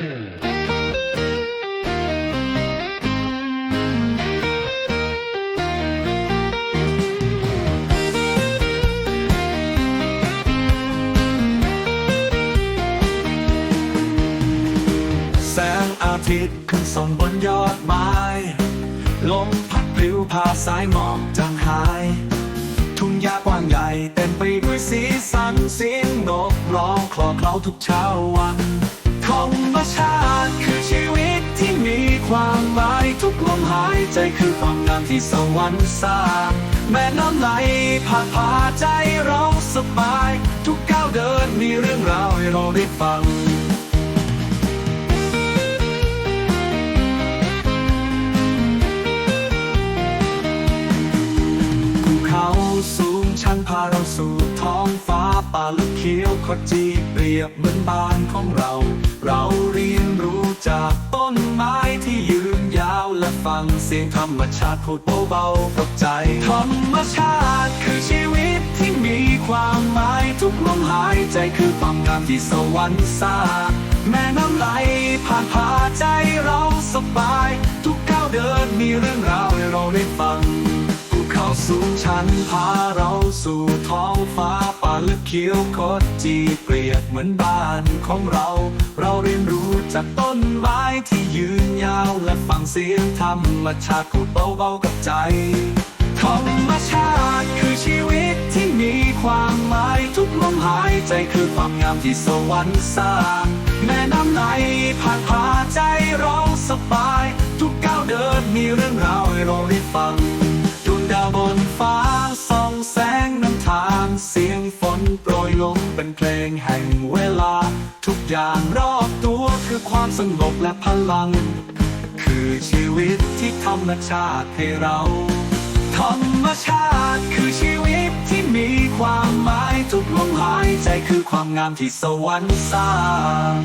แสงอาทิตย์ขึ้นส่องบนยอดไม้ ลมพัดปลิวพาสายหมอกจางหาย ทุ่งหญ้ากว้างใหญ่เต็มไปด้วยสีสันเสียงนกร้องคลอเคล้าทุกเช้าวัน ธรรมชาติคือชีวิตที่มีความหมายทุกลมหายใจคือความงามที่สวรรค์สร้างแม่น้ำไหลผ่านพาใจเราสบาย ทุกก้าวเดินมีเรื่องราวให้เราได้ฟังภูเขาสูงชันพาเราสู่ท้องฟ้า ป่าลึกเขียวขจีเปรียบเหมือนบ้านของเรา เราเรียนรู้จากต้นไม้ที่ยืนยาวและฟังเสียงธรรมชาติพูดเบาๆกับใจ ธรรมชาติคือชีวิตที่มีความหมายทุกลมหายใจคือความงามที่สวรรค์สร้างแม่น้ำไหลผ่านพาใจเราสบาย ทุกก้าวเดินมีเรื่องราวให้เราได้ฟังภูเขา สูงชันพาเราสู่ท้องฟ้าป่าลึกเขียวคดจีเปรียบเหมือนบ้านของเรา เราเรียนรู้จากต้นไม้ที่ยืนยาวและฟังเสียงธรรมชาติพูดเบาๆกับใจธรรมชาติคือชีวิตที่มีความหมายทุกลมหายใจคือความงามที่สวรรค์สร้างแม่น้ำไหลผ่านพาใจเราสบาย ทุกก้าวเดินมีเรื่องราวให้เราได้ฟัง เพลงแห่งเวลา ทุกอย่างรอบตัวคือความสงบและพลัง คือชีวิตที่ธรรมชาติให้เรา ธรรมชาติคือชีวิตที่มีความหมายทุกลมหายใจคือความงามที่สวรรค์สร้าง